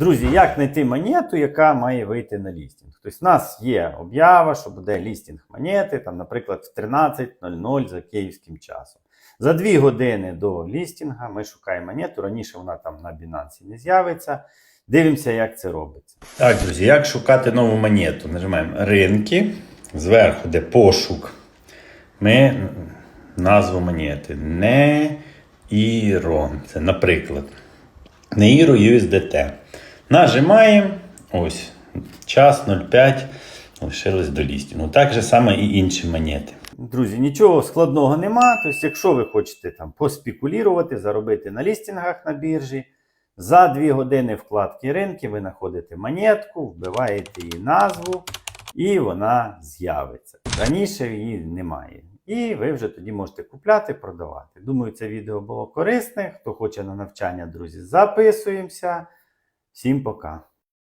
Друзі, як знайти монету, яка має вийти на лістінг? Тобто, в нас є об'ява, що буде лістінг монети, там, наприклад, в 13.00 за київським часом. За дві години до лістінга ми шукаємо монету. Раніше вона там на Binance не з'явиться. Дивимося, як це робиться. Так, друзі, як шукати нову монету? Нажимаємо ринки, зверху де пошук. Ми назву монети. Неіро. Це, наприклад. Неіро USDT. Нажимаємо. Ось. Час 0,5. Лишилось до лістінгу. Так же саме і інші монети. Друзі, нічого складного нема. Тобто, якщо ви хочете там поспекулірувати, заробити на лістінгах на біржі, за 2 години вкладки ринки ви знаходите монетку, вбиваєте її назву, і вона з'явиться. Раніше її немає. І ви вже тоді можете купляти, продавати. Думаю, це відео було корисне. Хто хоче на навчання, друзі, записуємося. Всім пока.